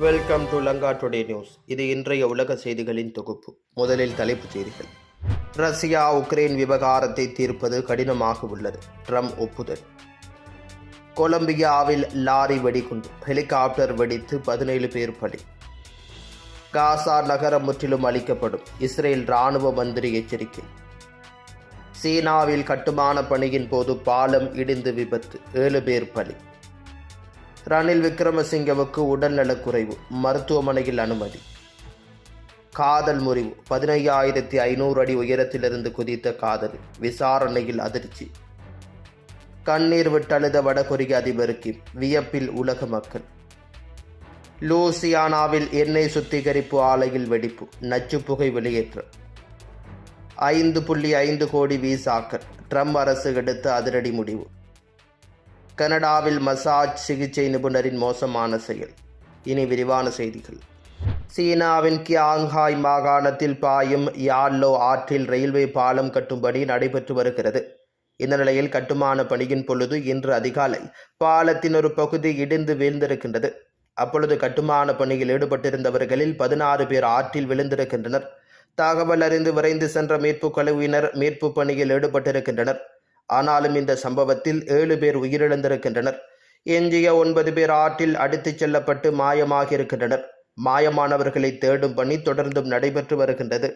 Welcome to Lanka today news இது இன்றைய உலக செய்திகளின் தொகுப்பு. முதலில் தலைப்புச் செய்திகள். ரஷ்யா உக்ரைன் விவகாரத்தை தீர்ப்பது கடினமாக உள்ளது. ட்ரம்ப் ஒப்புதல். கொலம்பியாவில் லாரி வெடிகுண்டு. ஹெலிகாப்டர் வெடித்து பதினேழு பேர் பலி. காசா நகரம் முற்றிலும் அளிக்கப்படும் இஸ்ரேல் ராணுவ மந்திரி எச்சரிக்கை. சீனாவில் கட்டுமான பணியின் போது பாலம் இடிந்து விபத்து. ஏழு பேர் பலி. ரணில் விக்ரமசிங்கவுக்கு உடல்நலக்குறைவு மருத்துவமனையில் அனுமதி. காதல் முறிவு பதினையாயிரத்தி ஐநூறு அடி உயரத்திலிருந்து குதித்த காதல் விசாரணையில் அதிர்ச்சி. கண்ணீர் விட்டழுத வடகொரிய அதிபருக்கு வியப்பில் உலக மக்கள். லூசியானாவில் எண்ணெய் சுத்திகரிப்பு ஆலையில் வெடிப்பு நச்சு புகை வெளியேற்றம். ஐந்து புள்ளி ஐந்து கோடி வீசாக்கள் ட்ரம்ப் அரசு எடுத்த அதிரடி முடிவு. கனடாவில் மசாஜ் சிகிச்சை நிபுணரின் மோசமான செயல். இனி விரிவான செய்திகள். சீனாவின் கியாங்ஹாய் மாகாணத்தில் பாயும் யால்லோ ஆற்றில் ரயில்வே பாலம் கட்டும்படி நடைபெற்று வருகிறது. இந்த நிலையில் கட்டுமான பணியின் பொழுது இன்று அதிகாலை பாலத்தின் ஒரு பகுதி இடிந்து வீழ்ந்திருக்கின்றது. அப்பொழுது கட்டுமான பணியில் ஈடுபட்டிருந்தவர்களில் பதினாறு பேர் ஆற்றில் விழுந்திருக்கின்றனர். தகவல் அறிந்து விரைந்து சென்ற மீட்புக் குழுவினர் மீட்பு பணியில் ஈடுபட்டிருக்கின்றனர். ஆனாலும் இந்த சம்பவத்தில் ஏழு பேர் உயிரிழந்திருக்கின்றனர். எஞ்சிய ஒன்பது பேர் ஆற்றில் அடித்துச் செல்லப்பட்டு மாயமாக இருக்கின்றனர் மாயமானவர்களை தேடும் பணி தொடர்ந்தும் நடைபெற்று வருகின்றது.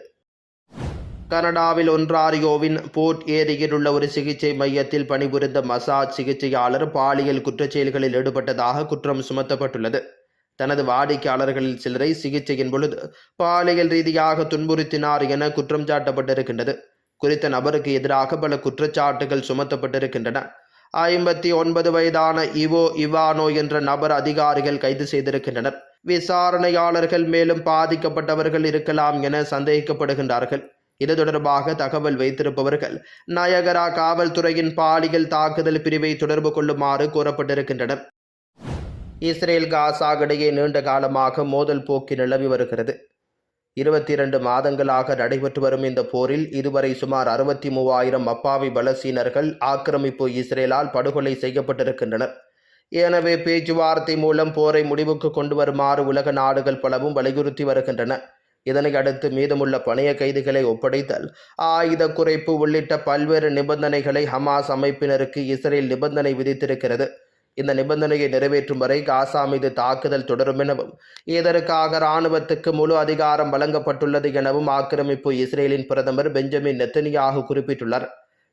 கனடாவில் ஒன்றாரியோவின் போர்ட் ஏரியில் உள்ள ஒரு சிகிச்சை மையத்தில் பணிபுரிந்த மசாஜ் சிகிச்சையாளர் பாலியல் குற்றச்செயல்களில் ஈடுபட்டதாக குற்றம் சுமத்தப்பட்டுள்ளது. தனது வாடிக்கையாளர்களில் சிலரை சிகிச்சையின் பொழுது பாலியல் ரீதியாக துன்புறுத்தினார் என குற்றம் சாட்டப்பட்டிருக்கின்றது. குறித்த நபருக்கு எதிராக பல குற்றச்சாட்டுகள் சுமத்தப்பட்டிருக்கின்றன. ஐம்பத்தி ஒன்பது வயதான இவோ இவானோ என்ற நபர் அதிகாரிகள் கைது செய்திருக்கின்றனர். விசாரணையாளர்கள் மேலும் பாதிக்கப்பட்டவர்கள் இருக்கலாம் என சந்தேகிக்கப்படுகின்றார்கள் இது தொடர்பாக தகவல் வைத்திருப்பவர்கள் நயகரா காவல்துறையின் பாலியல் தாக்குதல் பிரிவை தொடர்பு கொள்ளுமாறு கூறப்பட்டிருக்கின்றனர் இஸ்ரேல் காசா இடையே நீண்ட காலமாக மோதல் போக்கி நிலவி வருகிறது. இருபத்தி இரண்டு மாதங்களாக நடைபெற்று வரும் இந்த போரில் இதுவரை சுமார் அறுபத்தி மூவாயிரம் அப்பாவி பலசீனர்கள் ஆக்கிரமிப்பு இஸ்ரேலால் படுகொலை செய்யப்பட்டிருக்கின்றனர். எனவே பேச்சுவார்த்தை மூலம் போரை முடிவுக்கு கொண்டு வருமாறு உலக நாடுகள் பலவும் வலியுறுத்தி வருகின்றன. இதனை அடுத்து மீதமுள்ள பணைய கைதிகளை ஒப்படைத்தல் ஆயுத குறைப்பு உள்ளிட்ட பல்வேறு நிபந்தனைகளை ஹமாஸ் அமைப்பினருக்கு இஸ்ரேல் நிபந்தனை விதித்திருக்கிறது. இந்த நிபந்தனையை நிறைவேற்றும் வரை காசா மீது தாக்குதல் தொடரும் எனவும் இதற்காக இராணுவத்துக்கு முழு அதிகாரம் வழங்கப்பட்டுள்ளது எனவும் ஆக்கிரமிப்பு இஸ்ரேலின் பிரதமர் பெஞ்சமின் நெத்தனியாக குறிப்பிட்டுள்ளார்.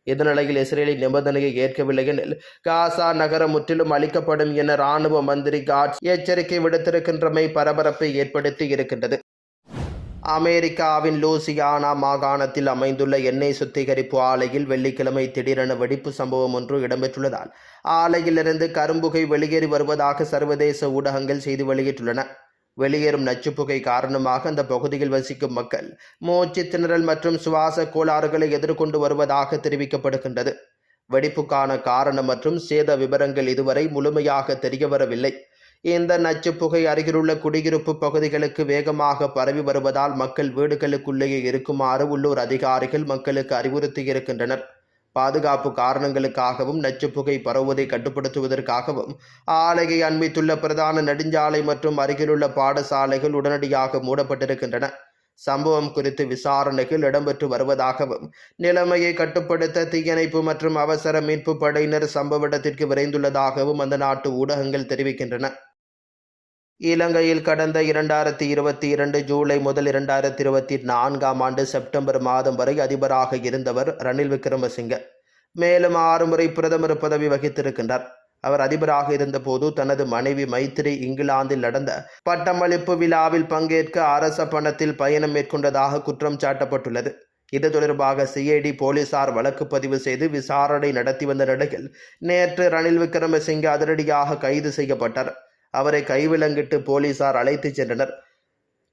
இந்த நிலையில் இஸ்ரேலின் நிபந்தனையை ஏற்கவில்லை எனில் காசா நகரம் முற்றிலும் அளிக்கப்படும் என இராணுவ மந்திரி காட்ஸ் எச்சரிக்கை விடுத்திருக்கின்றமை பரபரப்பை ஏற்படுத்தி இருக்கின்றது. அமெரிக்காவின் லூசியானா மாகாணத்தில் அமைந்துள்ள எண்ணெய் சுத்திகரிப்பு ஆலையில் வெள்ளிக்கிழமை திடீரென வெடிப்பு சம்பவம் ஒன்று இடம்பெற்றுள்ளதால் ஆலையிலிருந்து கரும்புகை வெளியேறி வருவதாக சர்வதேச ஊடகங்கள் செய்தி வெளியிட்டுள்ளன. வெளியேறும் நச்சுப்புகை காரணமாக அந்த பகுதியில் வசிக்கும் மக்கள் மூச்சு திணறல் மற்றும் சுவாச கோளாறுகளை எதிர்கொண்டு வருவதாக தெரிவிக்கப்படுகின்றது. வெடிப்புக்கான காரணம் மற்றும் சேத விவரங்கள் இதுவரை முழுமையாக தெரியவரவில்லை. இந்த நச்சு புகை அருகிலுள்ள குடியிருப்பு பகுதிகளுக்கு வேகமாக பரவி வருவதால் மக்கள் வீடுகளுக்குள்ளேயே இருக்குமாறு உள்ளூர் அதிகாரிகள் மக்களுக்கு அறிவுறுத்தியிருக்கின்றனர். பாதுகாப்பு காரணங்களுக்காகவும் நச்சு புகை பரவுவதை கட்டுப்படுத்துவதற்காகவும் ஆலையை அண்மித்துள்ள பிரதான நெடுஞ்சாலை மற்றும் அருகிலுள்ள பாடசாலைகள் உடனடியாக மூடப்பட்டிருக்கின்றன. சம்பவம் குறித்து விசாரணைகள் இடம்பெற்று வருவதாகவும் நிலைமையை கட்டுப்படுத்த தீயணைப்பு மற்றும் அவசர மீட்பு படையினர் சம்பவ இடத்திற்கு விரைந்துள்ளதாகவும் அந்த நாட்டு ஊடகங்கள் தெரிவிக்கின்றன. இலங்கையில் கடந்த இரண்டாயிரத்தி இருபத்தி இரண்டு ஜூலை முதல் இரண்டாயிரத்தி இருபத்தி நான்காம் ஆண்டு செப்டம்பர் மாதம் வரை அதிபராக இருந்தவர் ரணில் விக்ரமசிங்க. மேலும் ஆறு முறை பிரதமர் பதவி வகித்திருக்கின்றார். அவர் அதிபராக இருந்தபோது தனது மனைவி மைத்திரி இங்கிலாந்தில் நடந்த பட்டமளிப்பு விழாவில் பங்கேற்க அரச பணத்தில் பயணம் மேற்கொண்டதாக குற்றம் சாட்டப்பட்டுள்ளது. இது தொடர்பாக சிஐடி போலீசார் வழக்கு பதிவு செய்து விசாரணை நடத்தி வந்த நிலையில் நேற்று ரணில் விக்ரமசிங்க அதிரடியாக கைது செய்யப்பட்டார். அவரை கைவிலங்கிட்டு போலீசார் அழைத்துச் சென்றனர்.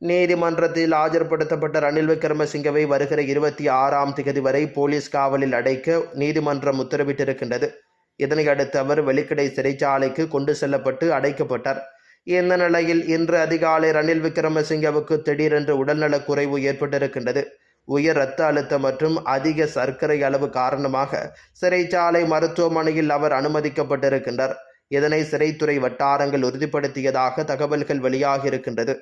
நீதிமன்றத்தில் ஆஜர்படுத்தப்பட்ட ரணில் விக்ரமசிங்கவை வருகிற இருபத்தி ஆறாம் தேதி வரை போலீஸ் காவலில் அடைக்க நீதிமன்றம் உத்தரவிட்டிருக்கின்றது. இதனை அடுத்து அவர் வெளிக்கடை சிறைச்சாலைக்கு கொண்டு செல்லப்பட்டு அடைக்கப்பட்டார். இந்த நிலையில் இன்று அதிகாலை ரணில் விக்ரமசிங்கவுக்கு திடீரென்று உடல்நலக் குறைவு ஏற்பட்டிருக்கின்றது. உயர் இரத்த அழுத்தம் மற்றும் அதிக சர்க்கரை அளவு காரணமாக சிறைச்சாலை மருத்துவமனையில் அவர் அனுமதிக்கப்பட்டிருக்கின்றார். இதனை சிறைத்துறை வட்டாரங்கள் உறுதிப்படுத்தியதாக தகவல்கள் வெளியாகியிருக்கின்றது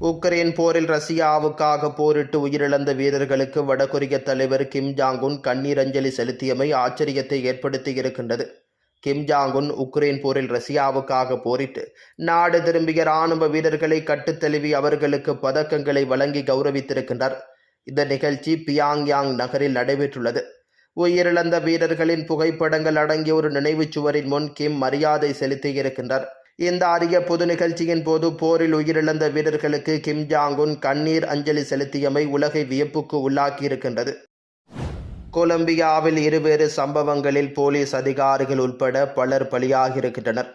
உக்ரைன் போரில் ரஷ்யாவுக்காக போரிட்டு உயிரிழந்த வீரர்களுக்கு வடகொரிய தலைவர் கிம் ஜாங்குன் கண்ணீர் அஞ்சலி செலுத்தியமை ஆச்சரியத்தை ஏற்படுத்தியிருக்கின்றது கிம் ஜாங்குன் உக்ரைன் போரில் ரஷ்யாவுக்காக போரிட்டு நாடு திரும்பிய ராணுவ வீரர்களை கட்டுத்தழுவி அவர்களுக்கு பதக்கங்களை வழங்கி கௌரவித்திருக்கின்றார். இந்த நிகழ்ச்சி பியாங்யாங் நகரில் நடைபெற்றுள்ளது. உயிரிழந்த வீரர்களின் புகைப்படங்கள் அடங்கிய ஒரு நினைவுச் சுவரின் முன் கிம் மரியாதை செலுத்தியிருக்கின்றார் இந்த அரிய பொது நிகழ்ச்சியின் போது போரில் உயிரிழந்த வீரர்களுக்கு கிம் ஜாங்குன் கண்ணீர் அஞ்சலி செலுத்தியமை உலகை வியப்புக்கு உள்ளாக்கியிருக்கின்றது கொலம்பியாவில் இருவேறு சம்பவங்களில் போலீஸ் அதிகாரிகள் உட்பட பலர் பலியாகியிருக்கின்றனர்.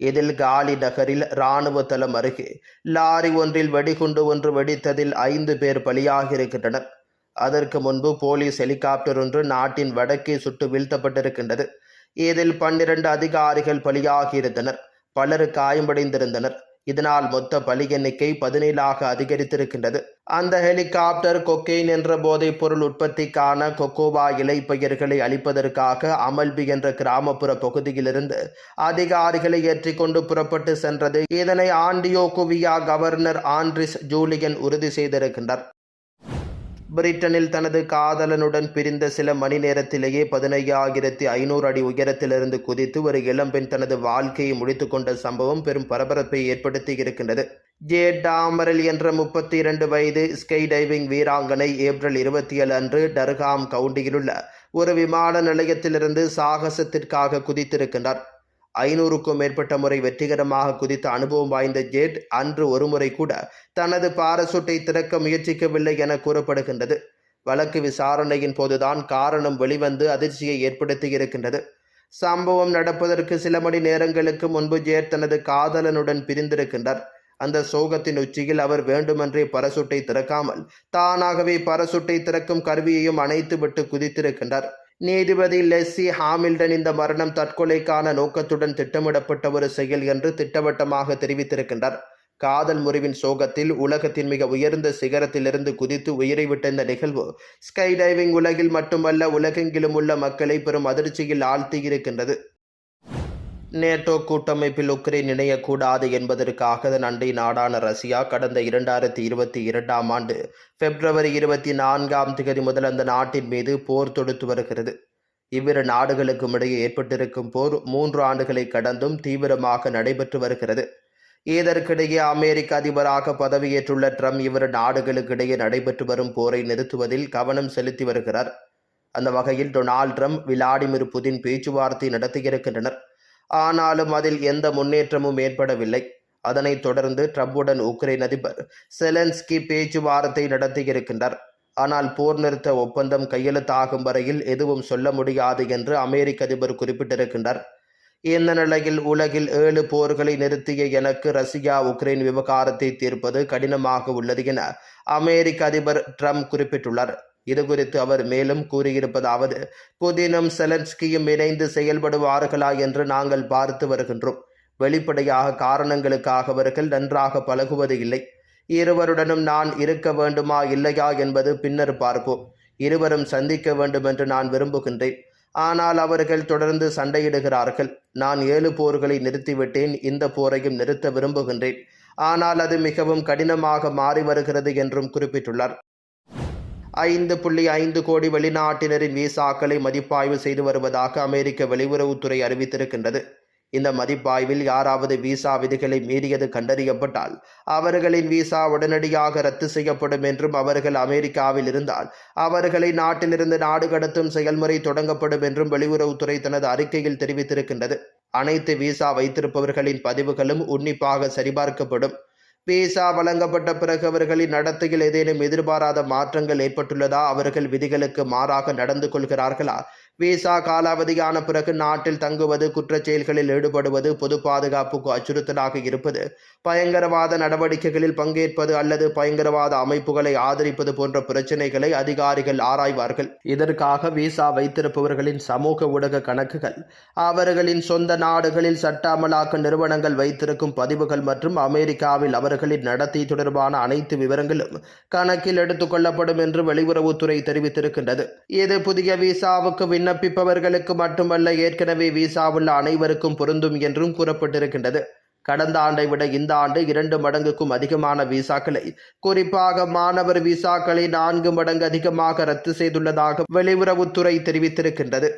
இதில் காலி நகரில் இராணுவ தளம் அருகே லாரி ஒன்றில் வெடிகுண்டு ஒன்று வெடித்ததில் ஐந்து பேர் பலியாகியிருக்கின்றனர். அதற்கு முன்பு போலீஸ் ஹெலிகாப்டர் ஒன்று நாட்டின் வடக்கே சுட்டு வீழ்த்தப்பட்டிருக்கின்றது. இதில் பன்னிரண்டு அதிகாரிகள் பலியாகியிருந்தனர். பலர் காயமடைந்திருந்தனர். இதனால் மொத்த பலி எண்ணிக்கை பதினேழாக அதிகரித்திருக்கின்றது. அந்த ஹெலிகாப்டர் கொக்கெயின் என்ற போதைப் பொருள் உற்பத்திக்கான கொக்கோவா இலை பயிர்களை அளிப்பதற்காக அமல்பி என்ற கிராமப்புற பகுதியிலிருந்து அதிகாரிகளை ஏற்றிக்கொண்டு புறப்பட்டு சென்றது. இதனை ஆண்டியோகுவியா கவர்னர் ஆண்ட்ரிஸ் ஜூலியன் உறுதி செய்திருக்கின்றார். பிரிட்டனில் தனது காதலனுடன் பிரிந்த சில மணி நேரத்திலேயே பதினையாயிரத்தி ஐநூறு அடி உயரத்திலிருந்து குதித்து ஒரு இளம்பெண் தனது வாழ்க்கையை முடித்துக்கொண்ட சம்பவம் பெரும் பரபரப்பை ஏற்படுத்தி இருக்கின்றது. ஜே. டாமரல் என்ற முப்பத்தி இரண்டு வயது ஸ்கை டைவிங் வீராங்கனை ஏப்ரல் இருபத்தி ஏழு அன்று டர்காம் கவுண்டியிலுள்ள ஒரு விமான நிலையத்திலிருந்து சாகசத்திற்காக குதித்திருக்கின்றார். ஐநூறுக்கும் மேற்பட்ட முறை வெற்றிகரமாக குதித்த அனுபவம் வாய்ந்த ஜேட் அன்று ஒருமுறை கூட தனது பாரசூட்டை திறக்க முயற்சிக்கவில்லை என கூறப்படுகின்றது. வழக்கு விசாரணையின் போதுதான் காரணம் வெளிவந்து அதிர்ச்சியை ஏற்படுத்தி இருக்கின்றது. சம்பவம் நடப்பதற்கு சில மணி நேரங்களுக்கு முன்பு ஜேட் தனது காதலனுடன் பிரிந்திருக்கின்றார். அந்த சோகத்தின் உச்சியில் அவர் வேண்டுமென்றே பரசுட்டை திறக்காமல் தானாகவே பரசுட்டை திறக்கும் கருவியையும் அணைத்துவிட்டு குதித்திருக்கின்றார். நீதிபதி லெஸ்ஸி ஹாமில்டன் இந்த மரணம் தற்கொலைக்கான நோக்கத்துடன் திட்டமிடப்பட்ட ஒரு செயல் என்று திட்டவட்டமாக தெரிவித்திருக்கின்றார். காதல் முறிவின் சோகத்தில் உலகத்தின் மிக உயர்ந்த சிகரத்திலிருந்து குதித்து உயிரை விட்ட இந்த நிகழ்வு ஸ்கை டைவிங் உலகில் மட்டுமல்ல உலகெங்கிலும் உள்ள மக்களை பெரும் அதிர்ச்சியில் ஆழ்த்தியிருக்கின்றது. நேட்டோ கூட்டமைப்பில் உக்ரைன் இணையக்கூடாது என்பதற்காக அதன் அண்டை நாடான ரஷ்யா கடந்த இரண்டாயிரத்தி இருபத்தி இரண்டாம் ஆண்டு பிப்ரவரி இருபத்தி நான்காம் தேதி முதல் அந்த நாட்டின் மீது போர் தொடுத்து வருகிறது. இவ்விரு நாடுகளுக்கும் இடையே ஏற்பட்டிருக்கும் போர் மூன்று ஆண்டுகளை கடந்தும் தீவிரமாக நடைபெற்று வருகிறது. இதற்கிடையே அமெரிக்க அதிபராக பதவியேற்றுள்ள ட்ரம்ப் இவ்விரு நாடுகளுக்கிடையே நடைபெற்று வரும் போரை நிறுத்துவதில் கவனம் செலுத்தி வருகிறார். அந்த வகையில் டொனால்ட் ட்ரம்ப் விளாடிமிர் புதின் பேச்சுவார்த்தை நடத்தியிருக்கின்றனர். ஆனாலும் அதில் எந்த முன்னேற்றமும் ஏற்படவில்லை. அதனைத் தொடர்ந்து ட்ரம்புடன் உக்ரைன் அதிபர் செலன்ஸ்கி பேச்சுவார்த்தை நடத்தியிருக்கின்றார். ஆனால் போர் நிறுத்த ஒப்பந்தம் கையெழுத்தாகும் வரையில் எதுவும் சொல்ல முடியாது என்று அமெரிக்க அதிபர் குறிப்பிட்டிருக்கின்றார். இந்த நிலையில் உலகில் ஏழு போர்களை நிறுத்திய எனக்கு ரஷ்யா உக்ரைன் விவகாரத்தை தீர்ப்பது கடினமாக உள்ளது என அமெரிக்க அதிபர் ட்ரம்ப் குறிப்பிட்டுள்ளார். இதுகுறித்து அவர் மேலும் கூறியிருப்பதாவது புதினும் செலன்ஸ்கியும் இணைந்து செயல்படுவார்களா என்று நாங்கள் பார்த்து வருகின்றோம். வெளிப்படையாக காரணங்களுக்காக அவர்கள் நன்றாக பழகுவது இல்லை. இருவருடனும் நான் இருக்க வேண்டுமா இல்லையா என்பது பின்னர் பார்ப்போம். இருவரும் சந்திக்க வேண்டும் என்று நான் விரும்புகின்றேன். ஆனால் அவர்கள் தொடர்ந்து சண்டையிடுகிறார்கள். நான் ஏழு போர்களை நிறுத்திவிட்டேன். இந்த போரையும் நிறுத்த விரும்புகின்றேன். ஆனால் அது மிகவும் கடினமாக மாறி வருகிறது என்றும் குறிப்பிட்டுள்ளார். ஐந்து புள்ளி ஐந்து கோடி வெளிநாட்டினரின் விசாக்களை மதிப்பாய்வு செய்து வருவதாக அமெரிக்க வெளியுறவுத்துறை அறிவித்திருக்கின்றது. இந்த மதிப்பாய்வில் யாராவது விசா விதிகளை மீறியது கண்டறியப்பட்டால் அவர்களின் விசா உடனடியாக ரத்து செய்யப்படும் என்றும் அவர்கள் அமெரிக்காவில் இருந்தால் அவர்களை நாட்டிலிருந்து நாடு கடத்தும் செயல்முறை தொடங்கப்படும் என்றும் வெளியுறவுத்துறை தனது அறிக்கையில் தெரிவித்திருக்கின்றது. அனைத்து விசா வைத்திருப்பவர்களின் பதிவுகளும் உன்னிப்பாக சரிபார்க்கப்படும். விசா வழங்கப்பட்ட பிறகு அவர்களின் நடத்தையில் ஏதேனும் எதிர்பாராத மாற்றங்கள் ஏற்பட்டுள்ளதா? அவர்கள் விதிகளுக்கு மாறாக நடந்து கொள்கிறார்களா? விசா காலாவதியான பிறகு நாட்டில் தங்குவது குற்றச் செயல்களில் ஈடுபடுவது பொது பாதுகாப்புக்கு அச்சுறுத்தலாக இருப்பது பயங்கரவாத நடவடிக்கைகளில் பங்கேற்பது அல்லது பயங்கரவாத அமைப்புகளை ஆதரிப்பது போன்ற பிரச்சினைகளை அதிகாரிகள் ஆராய்வார்கள். இதற்காக விசா வைத்திருப்பவர்களின் சமூக ஊடக கணக்குகள் அவர்களின் சொந்த நாடுகளில் சட்ட அமலாக்க நிறுவனங்கள் வைத்திருக்கும் பதிவுகள் மற்றும் அமெரிக்காவில் அவர்களின் நடத்தை தொடர்பான அனைத்து விவரங்களும் கணக்கில் எடுத்துக்கொள்ளப்படும் என்று வெளியுறவுத்துறை தெரிவித்திருக்கின்றது. இது புதிய விசாவுக்கு விண்ணப்பிப்பவர்களுக்கு மட்டுமல்ல ஏற்கனவே விசா உள்ள அனைவருக்கும் பொருந்தும் என்றும் கூறப்பட்டிருக்கின்றது. கடந்த ஆண்டை விட இந்த ஆண்டு இரண்டு மடங்குக்கும் அதிகமான விசாக்களை குறிப்பாக மாணவர் விசாக்களை நான்கு மடங்கு அதிகமாக ரத்து செய்துள்ளதாக வெளியுறவுத்துறை தெரிவித்திருக்கின்றது.